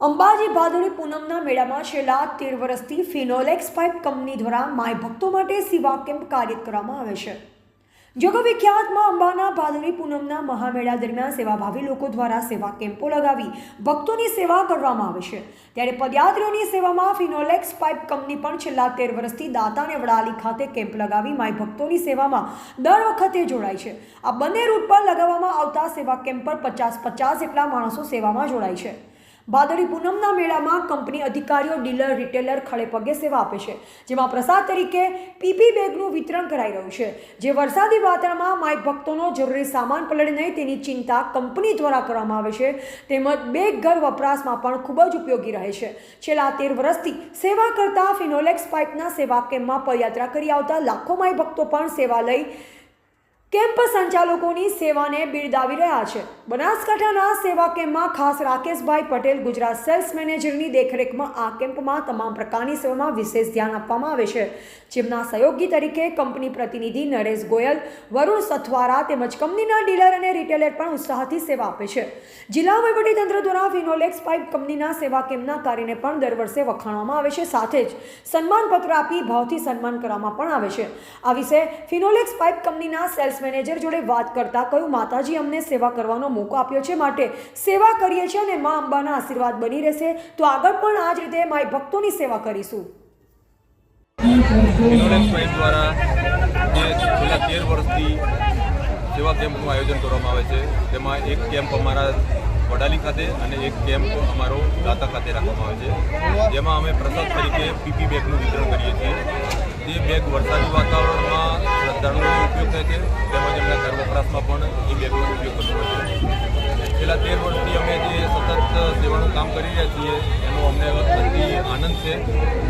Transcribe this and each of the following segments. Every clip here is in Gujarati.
અંબાજી ભાદોરી પૂનમના મેળામાં છેલ્લા તેર વર્ષથી ફિનોલેક્સ પાઇપ કંપની દ્વારા માય ભક્તો માટે સેવા કેમ્પ કાર્યરત કરવામાં આવે છે. જગવિખ્યાતમાં અંબાના ભાદોરી પૂનમના મહામેળા દરમિયાન સેવાભાવી લોકો દ્વારા સેવા કેમ્પો લગાવી ભક્તોની સેવા કરવામાં આવે છે. ત્યારે પદયાત્રીઓની સેવામાં ફિનોલેક્સ પાઇપ કંપની પણ છેલ્લા તેર વર્ષથી દાતાને વડાલી ખાતે કેમ્પ લગાવી માય ભક્તોની સેવામાં દર વખતે જોડાય છે. આ બંને રૂટ પર લગાવવામાં આવતા સેવા કેમ્પ પર પચાસ પચાસ જેટલા માણસો સેવામાં જોડાય છે. ભાદરી પૂનમના મેળામાં કંપની અધિકારીઓ, ડીલર, રિટેલર ખડે પગે સેવા આપે છે. જેમાં પ્રસાદ તરીકે પીપી બેગનું વિતરણ કરાઈ રહ્યું છે. જે વરસાદી વાતાવરણમાં માય ભક્તોનો જરૂરી સામાન પલળે નહીં તેની ચિંતા કંપની દ્વારા કરવામાં આવે છે. તેમજ બેગ ઘર વપરાશમાં પણ ખૂબ જ ઉપયોગી રહે છે. છેલ્લા તેર વર્ષથી સેવા કરતા ફિનોલેક્સ પાઇપના સેવા કેમ્પમાં પદયાત્રા કરી આવતા લાખો માય ભક્તો પણ સેવા લઈ કેમ્પ સંચાલકોની સેવાને બિરદાવી રહ્યા છે. બનાસકાંઠાના સેવા કેમ્પમાં ખાસ રાકેશભાઈ પટેલ ગુજરાત સેલ્સ મેનેજરની દેખરેખમાં આ કેમ્પમાં તમામ પ્રકારની સેવામાં વિશેષ ધ્યાન આપવામાં આવે છે. જેમના સહયોગી તરીકે કંપની પ્રતિનિધિ નરેશ ગોયલ, વરુણ સથવારા તેમજ કંપનીના ડીલર અને રિટેલર પણ ઉત્સાહથી સેવા આપે છે. જિલ્લા વહીવટીતંત્ર દ્વારા ફિનોલેક્સ પાઇપ કંપનીના સેવા કેમ્પના કાર્યને પણ દર વર્ષે વખાણવામાં આવે છે. સાથે જ સન્માનપત્ર આપી ભાવથી સન્માન કરવામાં પણ આવે છે. આ વિશે ફિનોલેક્સ પાઇપ કંપનીના સેલ્સ મેનેજર જોડે વાત કરતા કહ્યું, માતાજી, અમને સેવા કરવાનો મોકો આપ્યો છે માટે સેવા કરીએ છીએ અને મા અંબાના આશીર્વાદ બની રહેશે. તો આગળ પણ આ જ રીતે માય ભક્તોની સેવા કરીશું. દ્વારા તેર વર્ષથી સેવા કેમ્પનું આયોજન કરવામાં આવે છે, તેમાં એક કેમ્પ અમારા વડાલી ખાતે અને એક કેમ્પ અમારો દાતા ખાતે રાખવામાં આવે છે. જેમાં અમે પ્રસાદ તરીકે પીપી બેગનું વિતરણ કરીએ છીએ. તે બેગ વરસાદી વાતાવરણમાં શ્રદ્ધાળુઓનો ઉપયોગ થાય છે. ઘર વપરાશમાં પણ એ બેગનો ઉપયોગ કરતો હોય છેલ્લા તેર વર્ષથી અમે જે સતત સેવાનું કામ કરી રહ્યા છીએ, એનો અમને અતિ આનંદ છે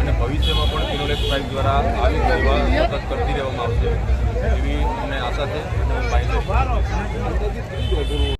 અને ભવિષ્યમાં પણ ફિનોલેક્સ પાઇપ દ્વારા આવી સેવા સતત કરતી રહેવામાં આવશે. એવી અમને આશા છે.